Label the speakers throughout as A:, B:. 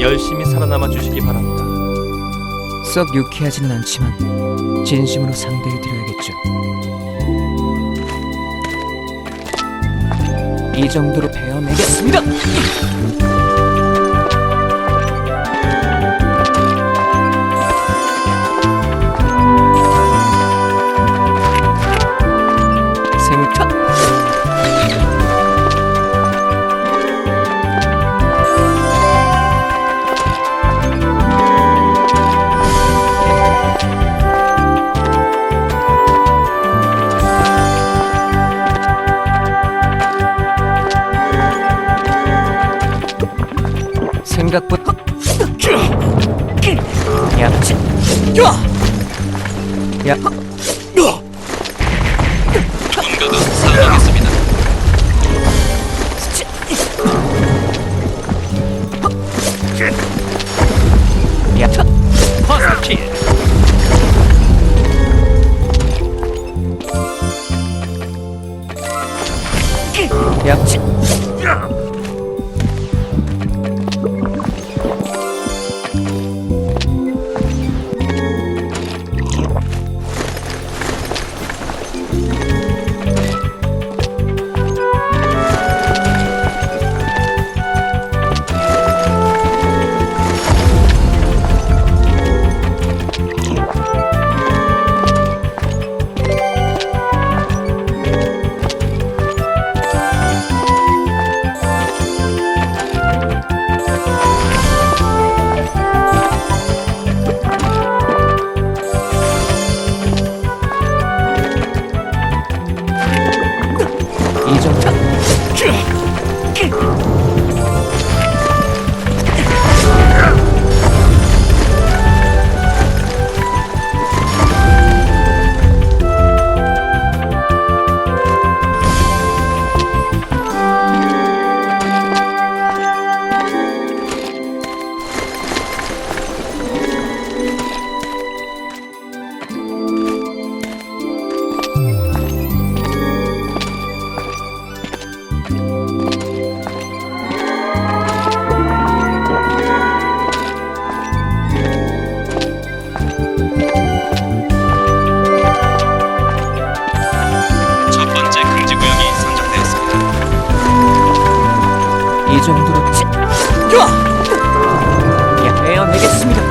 A: 열심히 살아남아 주시기 바랍니다.
B: 썩 유쾌하지는 않지만 진심으로 상대해 드려야겠죠. 이 정도로 베어내겠습니다. 생각보다 약지 야
C: 뭔가가 사망했습니다.
B: 야
A: 퍼스트 킬.
B: 약지 이 정도로 찌 야, 베어내겠습니다.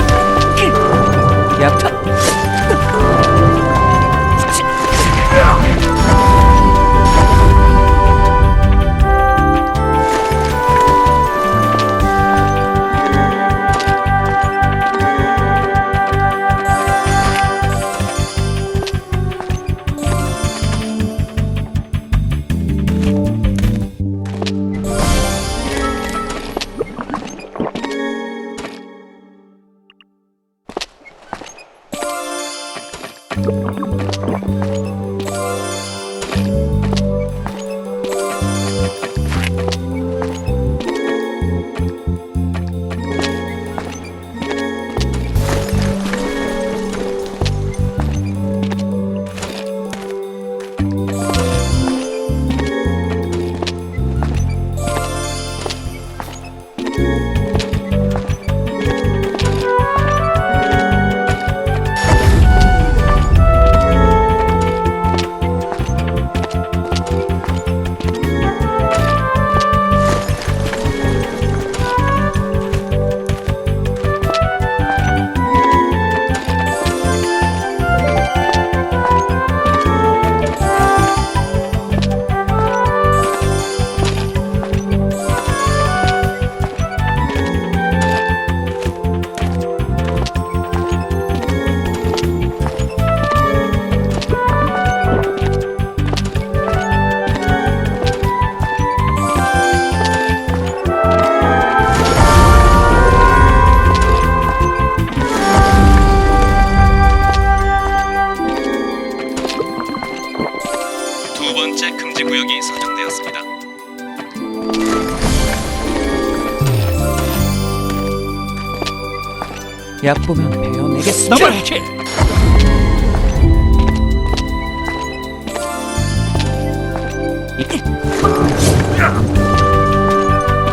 B: 약 보면 배어 내겠어.
A: 더블 킬.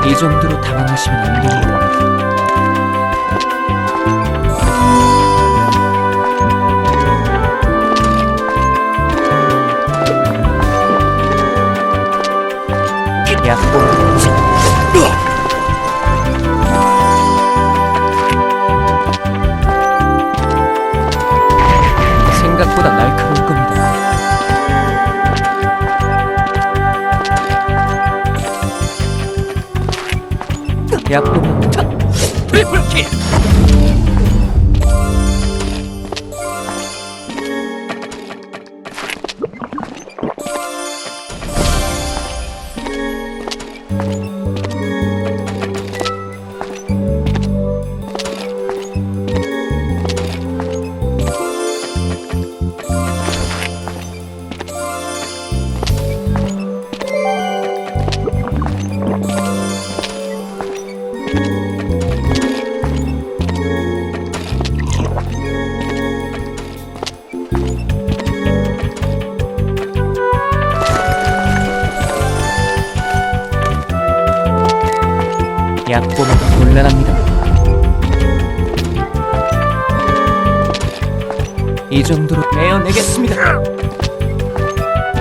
B: 이 정도로 당황하시면 안 됩니다. 약 보면 약보면
A: 트리플 킬.
B: 약보면 곤란합니다. 이 정도로 베어내겠습니다.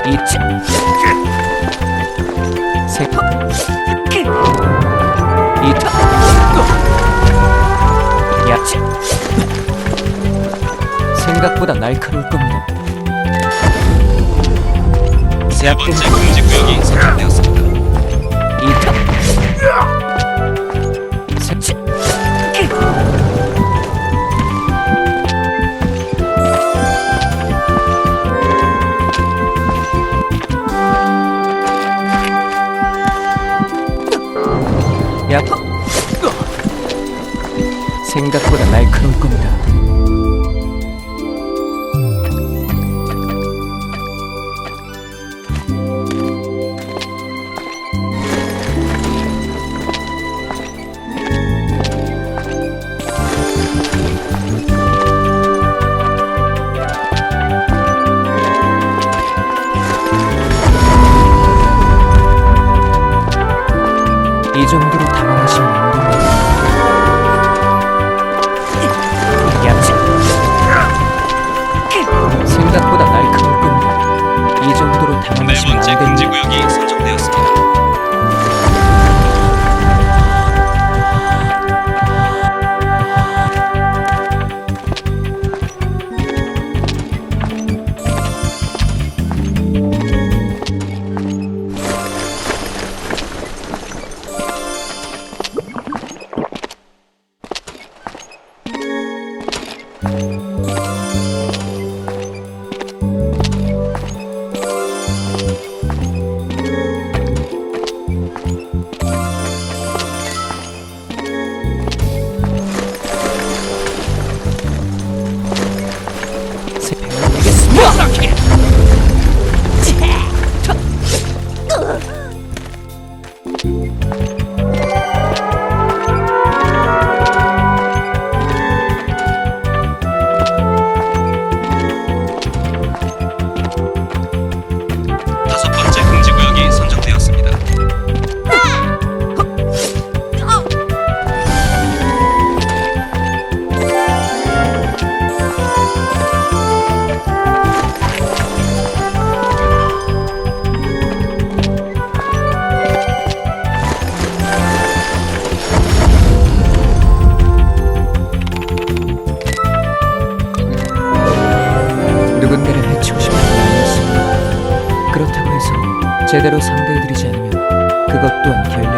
B: 이치 세파 이타 야치 생각보다 날카로울 겁니다.
C: 세 번째 금지 구역이 선정되었습니다.
B: 생각보다 날카로울 겁니다. 제대로 상대해드리지 않으면 그것 또한 결렬.